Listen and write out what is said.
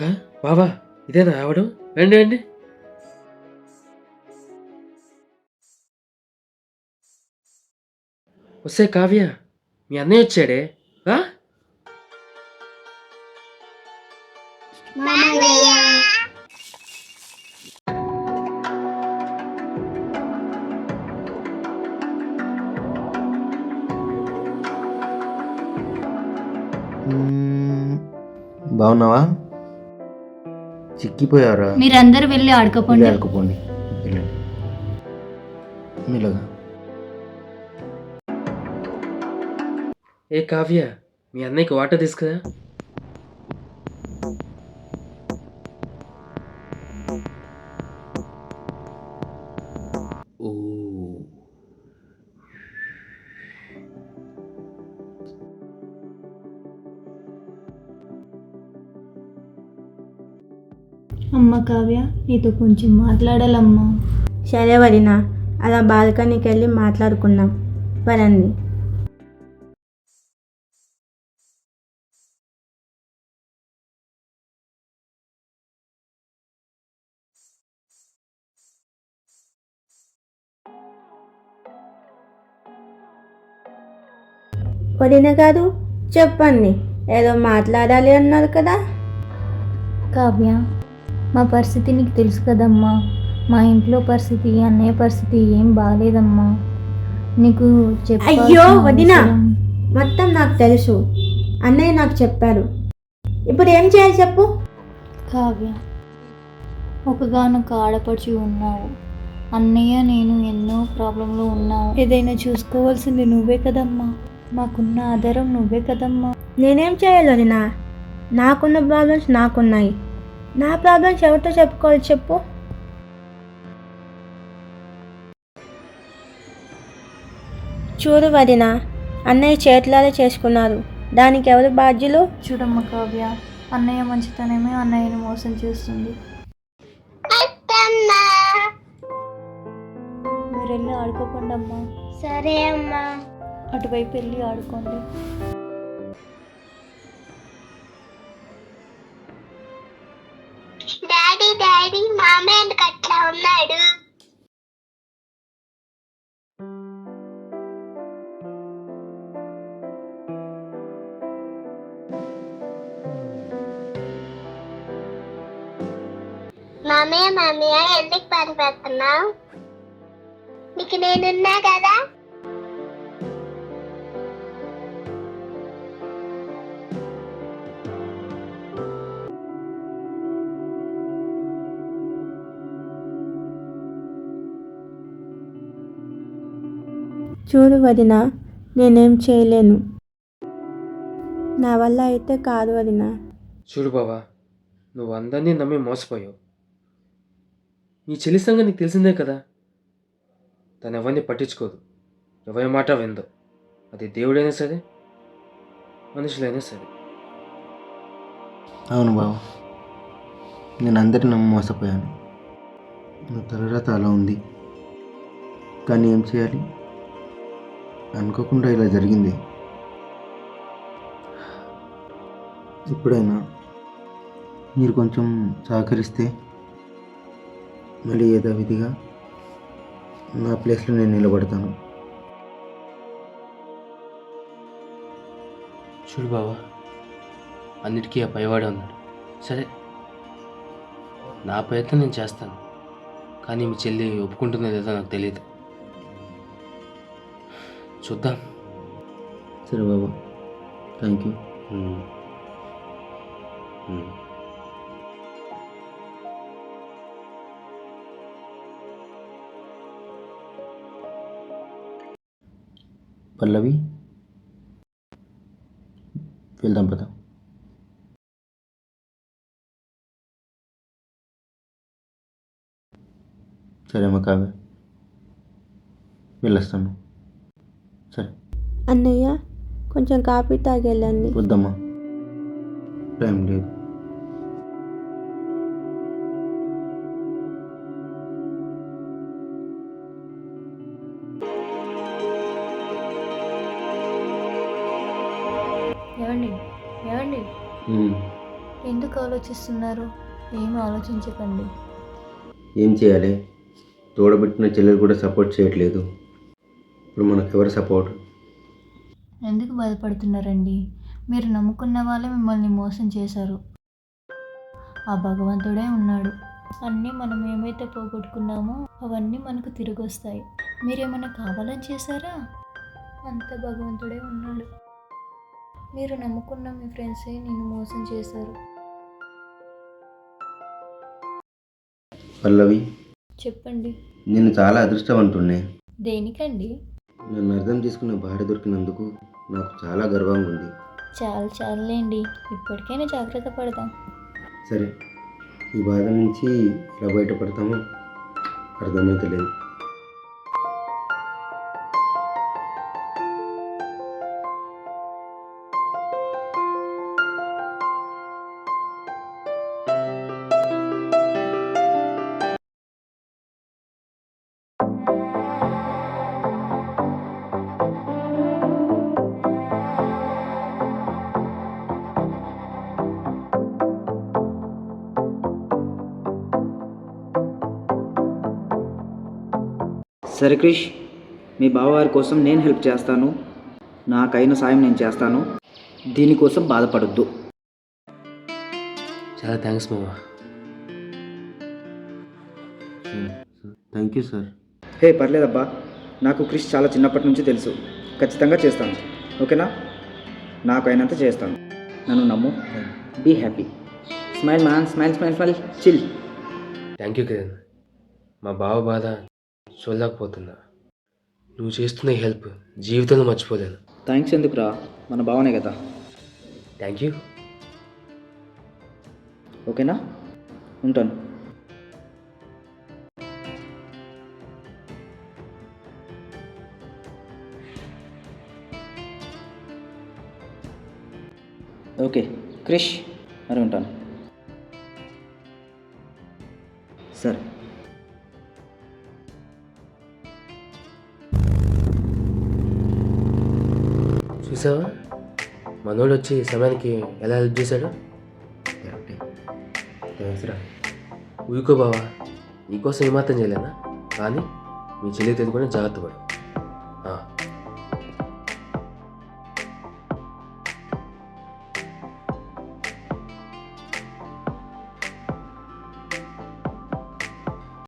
అక్క? బావా ఇదేనా ఆవడం? రండి రండి. వస్తే కావ్య మీ అన్నయ్య వచ్చాడే. బాగున్నావా? చిక్కిపోయారా మీరందరూ వెళ్ళి ఆడుకోపోండి. వెళ్ళండి. మెల్లగా ఏ కావ్య మీ అన్నయ్యకి వాటర్ తీసుకురా. ఓ అమ్మ కావ్య నీతో కొంచెం మాట్లాడాలమ్మా. సరే వదినా అలా బాల్కనీకి వెళ్ళి మాట్లాడుకుందాం. పదండి వదిన గారు చెప్పండి. ఏదో మాట్లాడాలి అన్నారు కదా. కావ్య మా పరిస్థితి నీకు తెలుసు కదమ్మా. మా ఇంట్లో పరిస్థితి అన్నయ్య పరిస్థితి ఏం బాగాలేదమ్మా నీకు అయ్యో, వదినా. మొత్తం నాకు తెలుసు. అన్నయ్య నాకు చెప్పారు. ఇప్పుడు ఏం చేయాలి చెప్పు? కావ్య ఒకగానొక ఆడపడుచు ఉన్నావు. అన్నయ్య నేను ఎన్నో ప్రాబ్లంలో ఉన్నావు. ఏదైనా చూసుకోవాల్సింది నువ్వే కదమ్మా. మాకున్న ఆధారం నువ్వే కదమ్మా. నేనేం చేయాలి వదినా? నాకున్న ప్రాబ్లమ్స్ నాకున్నాయి. నా ప్రాబ్లమ్స్ ఎవరితో చెప్పుకోవాలి చెప్పు. చూడు వదినా అన్నయ్య చేతులారా చేసుకున్నారు. దానికి ఎవరు బాధ్యులు? చూడమ్మ కావ్య అన్నయ్య మంచితనమే అన్నయ్యని మోసం చేస్తుంది. మీరు వెళ్ళి ఆడుకోకండి అమ్మా సరే అమ్మా. అటువైపు వెళ్ళి ఆడుకోండి. మామయ్య మామయ్య ఎందుకు పని పెడుతున్నావు నీకు నేనున్నా కదా? చూడు వదినా నేనేం చేయలేను. నా వల్ల అయితే కాదు వదినా. చూడు బావా నువ్వు అందరినీ నమ్మి మోసపోయావు. నీ చెల్లి సంగతి నీకు తెలిసిందే కదా? తను ఎవరిని పట్టించుకోదు. ఎవరి మాట విందో. అది దేవుడైనా సరే మనుషులైనా సరే. అవును బావ నేను అందరిని నమ్మి మోసపోయాను. నా తలరాత అలా ఉంది. కానీ ఏం చేయాలి? అనుకోకుండా ఇలా జరిగింది. ఇప్పుడైనా మీరు కొంచెం సహకరిస్తే మళ్ళీ యథావిధిగా నా ప్లేస్లో నేను నిలబడతాను. చూడు బావా అన్నిటికీ ఆ పైవాడే ఉన్నాడు. సరే నా ప్రయత్నం నేను చేస్తాను కానీ మీ చెల్లి ఒప్పుకుంటుందో లేదో నాకు తెలియదు. చూద్దాం. సరే బాబా థ్యాంక్ యూ ఉమ్. ఉమ్. పల్లవి వెళ్దాం పద సరే అమ్మ కావ్య వెళ్ళొస్తాను సరే అన్నయ్య కొంచెం కాఫీ తాగెళ్ళండి వద్దమ్మా టైం లేదు ఎందుకు ఆలోచిస్తున్నారు? ఏం ఆలోచించకండి. ఏం చేయాలి? తోడబెట్టిన చెల్లెలు కూడా సపోర్ట్ చేయట్లేదు. ఇప్పుడు మనకు ఎవరు సపోర్ట్? ఎందుకు బాధపడుతున్నారండి మీరు నమ్ముకున్న వాళ్ళే మిమ్మల్ని మోసం చేశారు. ఆ భగవంతుడే ఉన్నాడు. అన్నీ మనం ఏమైతే పోగొట్టుకున్నామో అవన్నీ మనకు తిరిగి వస్తాయి మీరేమైనా కావాలని చేశారా? అంత భగవంతుడే ఉన్నాడు. మీరు నమ్ముకున్న మీ ఫ్రెండ్సే నేను మోసం చేశారు. పల్లవి చెప్పండి. నేను చాలా అదృష్టవంతుణ్ణే దేనికండి? నన్ను అర్థం చేసుకునే భార్య దొరికినందుకు నాకు చాలా గర్వంగా ఉంది చాలు చాలులేండి. ఇప్పటికైనా జాగ్రత్త పడదాం. సరే ఈ బాధ నుంచి ఎలా బయటపడతామో అర్థమైతే లేదు సరే క్రిష్ మీ బావగారి కోసం నేను హెల్ప్ చేస్తాను. నాకైన సాయం నేను చేస్తాను. దీనికోసం బాధపడొద్దు. చాలా థ్యాంక్స్ మావా థ్యాంక్ యూ సార్. హే పర్లేదబ్బా. నాకు క్రిష్ చాలా చిన్నప్పటి నుంచి తెలుసు. ఖచ్చితంగా చేస్తాను. ఓకేనా? నాకు అయినంత చేస్తాను. నన్ను నమ్ము. Be happy. Smile man. Smile smile smile. Chill. Thank you Kiran. మా బావ బాధ చూడలేకపోతున్నా. నువ్వు చేస్తున్న హెల్ప్ జీవితంలో మర్చిపోలేను. థ్యాంక్స్ ఎందుకురా? మన బావనే కదా. Thank you. ఓకేనా? ఉంటాను. ఓకే క్రిష్ మరి ఉంటాను. సరే. చూసావా మనోడు వచ్చి సమయానికి ఎలా హెల్ప్ చేశాడు? కరెక్టే థ్యాంక్స్ రా ఊరుకో బావా. నీకోసం ఏమాత్రం చేయలేనా? కానీ మీ చెల్లి తెలుసుకొని జాగ్రత్త పడు.